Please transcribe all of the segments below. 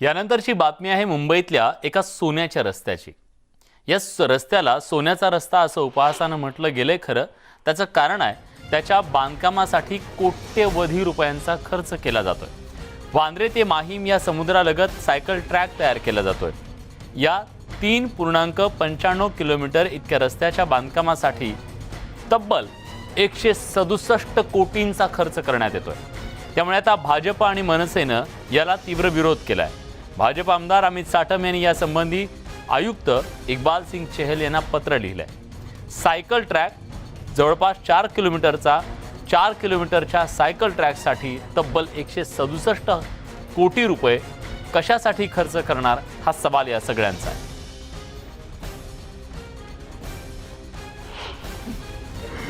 यानंतरची बातमी आहे मुंबईतल्या एका सोन्याच्या रस्त्याची. या स- रस्त्याला सोन्याचा रस्ता असं उपहासानं म्हटलं गेलंय खरं. त्याचं कारण आहे त्याच्या बांधकामासाठी कोट्यवधी रुपयांचा खर्च केला जातोय. वांद्रे ते माहीम या समुद्रालगत सायकल ट्रॅक तयार केला जातोय. या तीन पूर्णांक पंच्याण्णव किलोमीटर इतक्या रस्त्याच्या बांधकामासाठी तब्बल एकशे सदुसष्ट कोटींचा खर्च करण्यात येतोय. त्यामुळे आता भाजप आणि मनसेनं याला तीव्र विरोध केला आहे भाजप आमदार अमित साटम यांनी यासंबंधी आयुक्त इक्बाल सिंग चहल यांना पत्र लिहिलं आहे सायकल ट्रॅक जवळपास चार किलोमीटरचा चार किलोमीटरच्या सायकल ट्रॅकसाठी तब्बल एकशे सदुसष्ट कोटी रुपये कशासाठी खर्च करणार हा सवाल या सगळ्यांचा आहे.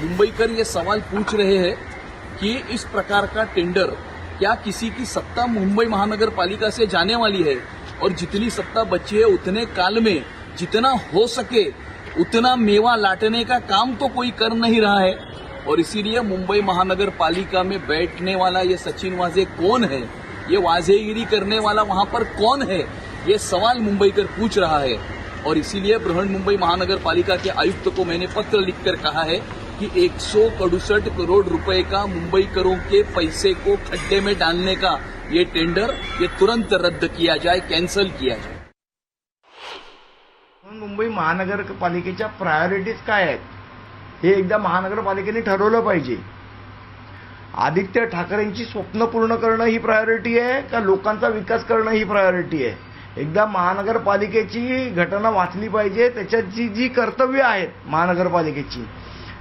मुंबईकर ये सवाल पूछ रहे हैं कि इस प्रकार का टेंडर क्या किसी की सत्ता मुंबई महानगर पालिका से जाने वाली है? और जितनी सत्ता बची है उतने काल में जितना हो सके उतना मेवा लाटने का काम तो कोई कर नहीं रहा है। और इसीलिए मुंबई महानगर पालिका में बैठने वाला ये सचिन वाजे कौन है? ये वाजेगिरी करने वाला वहाँ पर कौन है? ये सवाल मुंबई कर पूछ रहा है। और इसीलिए बृहन मुंबई महानगर पालिका के आयुक्त को मैंने पत्र लिखकर कहा है कि 168 करोड़ रुपए का मुंबई करों के पैसे को खड्डे में डालने का ये टेंडर ये तुरंत रद्द किया जाए कैंसल किया जाए। म्हणून मुंबई महानगरपालिकेच्या प्रायोरिटीज काय आहेत? हे एकदा महानगरपालिकेने ठरवलं पाहिजे. आदित्य ठाकरेंची स्वप्न पूर्ण करणं ही प्रायोरिटी आहे का लोकांचा विकास करणं ही प्रायोरिटी आहे? एकदा महानगरपालिकेची घटना वाचली पाहिजे त्याच्याची जी कर्तव्य आहेत महानगरपालिकेची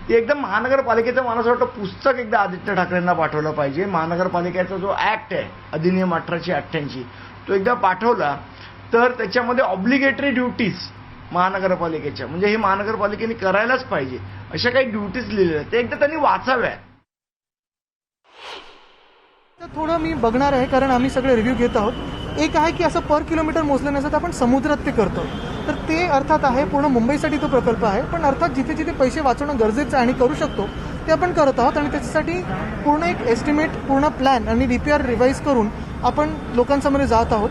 ती एकदम महानगरपालिकेचं मला असं वाटतं पुस्तक एकदा आदित्य ठाकरेंना पाठवलं पाहिजे. महानगरपालिकेचा जो ऍक्ट आहे अधिनियम अठराशे अठ्ठ्याऐंशी तो एकदा पाठवला तर त्याच्यामध्ये ऑब्लिगेटरी ड्युटीज महानगरपालिकेच्या म्हणजे हे महानगरपालिकेने करायलाच पाहिजे. अशा काही ड्युटीज लिहिलेल्या आहेत. ते एकदा त्यांनी वाचाव्या. तर थोडं मी बघणार आहे कारण आम्ही सगळे रिव्ह्यू घेत आहोत. एक आहे की असं पर किलोमीटर मोजलं नसतं तर आपण समुद्रात ते करतो. तर ते अर्थात आहे पूर्ण मुंबईसाठी तो प्रकल्प आहे. पण अर्थात जिथे जिथे पैसे वाचवणं गरजेचं आहे आणि करू शकतो ते आपण करत आहोत आणि त्याच्यासाठी पूर्ण एक एस्टिमेट पूर्ण प्लॅन आणि डी पी आर रिवाईज करून आपण लोकांसमोर जात आहोत.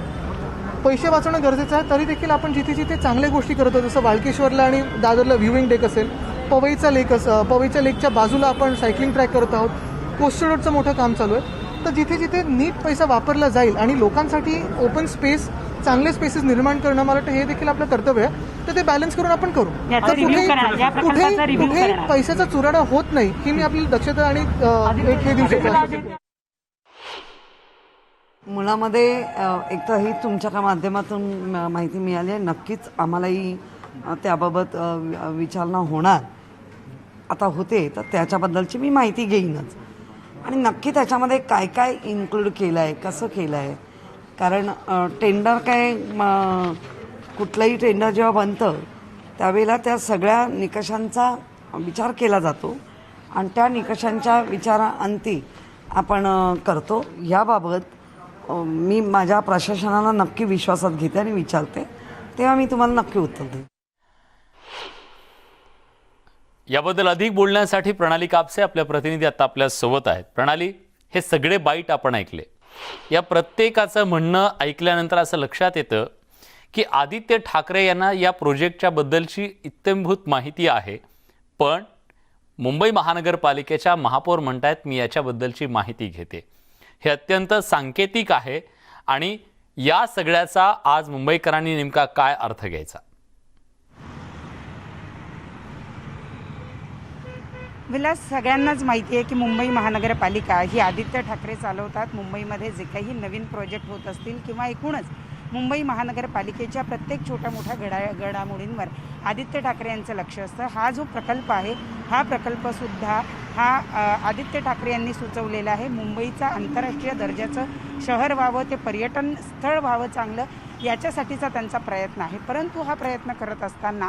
पैसे वाचवणं गरजेचं आहे तरी देखील आपण जिथे जिथे चांगल्या गोष्टी करतो आहोत जसं वाळकेश्वरला आणि दादरला व्ह्युईंग डेक असेल पवईचा लेक असं पवईच्या लेकच्या बाजूला आपण सायकलिंग ट्रॅक करत आहोत. कोस्टल रोडचं मोठं काम चालू आहे. तर जिथे जिथे नीट पैसा वापरला जाईल आणि लोकांसाठी ओपन स्पेस चांगले स्पेसेस निर्माण करणं मला वाटतं हे देखील आपलं कर्तव्य आहे. तर ते बॅलन्स करून आपण करू. कुठेही. पैशाचा चुराडा होत नाही ही मी आपली दक्षता आणि एक हे देऊ शकतो. मुलामध्ये अ, एक तर ही तुमच्या का माध्यमातून म- माहिती मिळाली आहे. नक्कीच आम्हालाही त्याबाबत विचारणा होणार. आता होते तर त्याच्याबद्दलची मी माहिती घेईनच. आणि नक्की त्याच्यामध्ये काय काय इन्क्लूड केलं आहे कसं केलं आहे कारण टेंडर काय म, कुठलंही टेंडर जेव्हा बनतं त्यावेळेला त्या सगळ्या निकषांचा विचार केला जातो आणि त्या निकषांच्या विचाराअंती आपण करतो. याबाबत मी माझ्या प्रशासनाला नक्की विश्वासात घेते आणि विचारते. तेव्हा मी तुम्हाला नक्की उत्तर देईन. याबद्दल अधिक बोलण्यासाठी प्रणाली कापसे आपल्या प्रतिनिधी आता आपल्यासोबत आहेत. प्रणाली हे सगळे बाईट आपण ऐकले. या प्रत्येकाचं म्हणणं ऐकल्यानंतर असं लक्षात येतं की आदित्य ठाकरे यांना या प्रोजेक्टच्या बद्दलची इत्यंभूत माहिती आहे. पण मुंबई महानगरपालिकेच्या महापौर म्हणतायत मी याच्याबद्दलची माहिती घेते. हे अत्यंत सांकेतिक आहे आणि या सगळ्याचा आज मुंबईकरांनी नेमका काय अर्थ घ्यायचा? विलास सगळ्यांनाच माहिती आहे की मुंबई महानगरपालिका ही आदित्य ठाकरे चालवतात. मुंबईमध्ये जे काही नवीन प्रोजेक्ट होत असतील किंवा एकूणच मुंबई महानगरपालिकेच्या प्रत्येक छोट्या मोठ्या घडा घडामोडींवर आदित्य ठाकरे यांचं लक्ष असतं. हा जो प्रकल्प आहे हा प्रकल्पसुद्धा हा आदित्य ठाकरे यांनी सुचवलेला आहे. मुंबईचा आंतरराष्ट्रीय दर्जाचं शहर व्हावं ते पर्यटन स्थळ व्हावं चांगलं याच्यासाठीचा त्यांचा प्रयत्न आहे. परंतु हा प्रयत्न करत असताना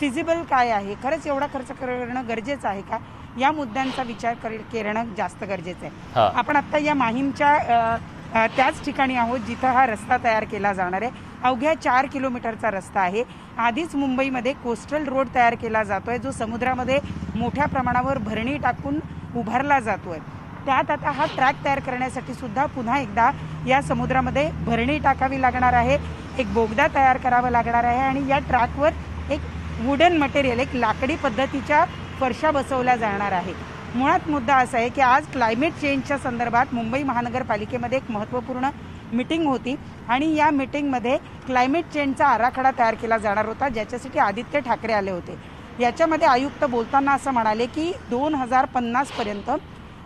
फिजिबल काय आहे? खरंच एवढा खर्च करणं गरजेचं आहे का? या मुद्द्यांचा विचार कर करणं जास्त गरजेचं. आहे. आपण आत्ता या माहीमच्या त्याच ठिकाणी आहोत जिथं हा रस्ता तयार केला जाणार आहे. अवघ्या चार किलोमीटरचा रस्ता आहे. आधीच मुंबईमध्ये कोस्टल रोड तयार केला जातोय जो समुद्रामध्ये मोठ्या प्रमाणावर भरणी टाकून उभारला जातोय. त्यात आता हा ट्रॅक तयार करण्यासाठी सुद्धा पुन्हा एकदा या समुद्रामध्ये भरणी टाकावी लागणार आहे. एक बोगदा तयार करावा लागणार आहे आणि या ट्रॅकवर एक वुडन मटेरियल एक लाकडी पद्धतीच्या फरशा बसवल्या जाणार आहे. मुळात मुद्दा असा आहे की आज क्लायमेट चेंजच्या संदर्भात मुंबई महानगरपालिकेमध्ये एक महत्त्वपूर्ण मिटिंग होती आणि या मिटिंगमध्ये क्लायमेट चेंजचा आराखडा तयार केला जाणार होता ज्याच्यासाठी आदित्य ठाकरे आले होते. याच्यामध्ये आयुक्त बोलताना असं म्हणाले की दोन हजार पन्नासपर्यंत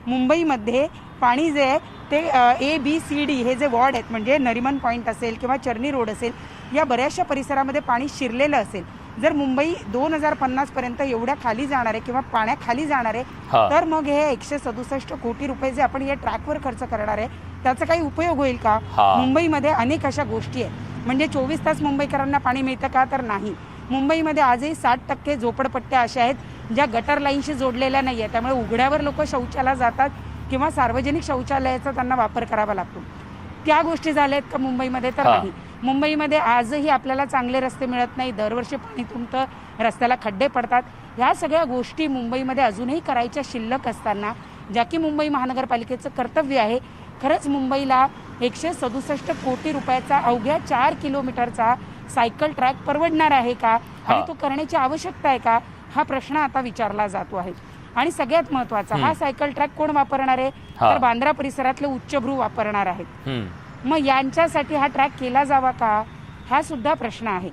मुंबईमध्ये पाणी जे आहे ते ए बी सी डी हे जे वॉर्ड आहेत म्हणजे नरिमन पॉईंट असेल किंवा चर्नी रोड असेल या बऱ्याचशा परिसरामध्ये पाणी शिरलेलं असेल. जर मुंबई दोन हजार पन्नासपर्यंत एवढ्या खाली जाणार आहे किंवा पाण्याखाली जाणार आहे. तर मग हे एकशे सदुसष्ट कोटी रुपये जे आपण या ट्रॅकवर खर्च करणार आहे त्याचा काही उपयोग होईल का. मुंबईमध्ये अनेक अशा गोष्टी आहेत. म्हणजे चोवीस तास मुंबईकरांना पाणी मिळतं का? तर नाही. मुंबईमध्ये आजही साठ टक्के झोपडपट्ट्या अशा आहेत ज्या गटर लाईनशी जोडलेल्या नाही आहेत त्यामुळे उघड्यावर लोक शौचाला जातात किंवा सार्वजनिक शौचालयाचा त्यांना वापर करावा लागतो. त्या गोष्टी झाल्या आहेत का मुंबईमध्ये? तर. नाही. मुंबईमध्ये आजही आपल्याला चांगले रस्ते मिळत नाही. दरवर्षी पाणी तुमतं रस्त्याला खड्डे पडतात. ह्या सगळ्या गोष्टी मुंबईमध्ये अजूनही करायच्या शिल्लक असताना ज्या की मुंबई महानगरपालिकेचं कर्तव्य आहे. खरंच मुंबईला एकशे सदुसष्ट कोटी रुपयाचा अवघ्या चार किलोमीटरचा सायकल ट्रॅक परवडणार आहे का? आणि. तो करण्याची आवश्यकता आहे का? हा प्रश्न आता विचारला जातो आहे. आणि सगळ्यात महत्त्वाचा हा सायकल ट्रॅक कोण वापरणार आहे. तर बांद्रा परिसरातले उच्चभ्रू वापरणार आहेत. मग यांच्यासाठी हा ट्रॅक केला जावा का? हा सुद्धा प्रश्न आहे.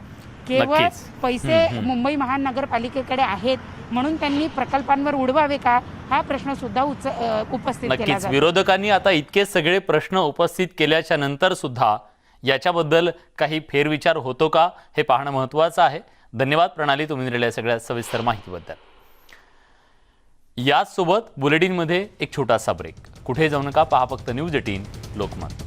केवळ. पैसे मुंबई महानगरपालिकेकडे आहेत म्हणून त्यांनी प्रकल्पांवर उडवावे का? हा प्रश्न सुद्धा उपस्थित नक्कीच. विरोधकांनी आता इतके सगळे प्रश्न उपस्थित केल्याच्यानंतर सुद्धा याच्याबद्दल काही फेरविचार होतो का? हे पाहणं महत्त्वाचं आहे. धन्यवाद प्रणाली तुम्ही दिलेल्या सगळ्या सविस्तर माहितीबद्दल. याचसोबत बुलेटिनमध्ये एक छोटासा ब्रेक. कुठे जाऊ नका पहा फक्त न्यूज एटीन लोकमत.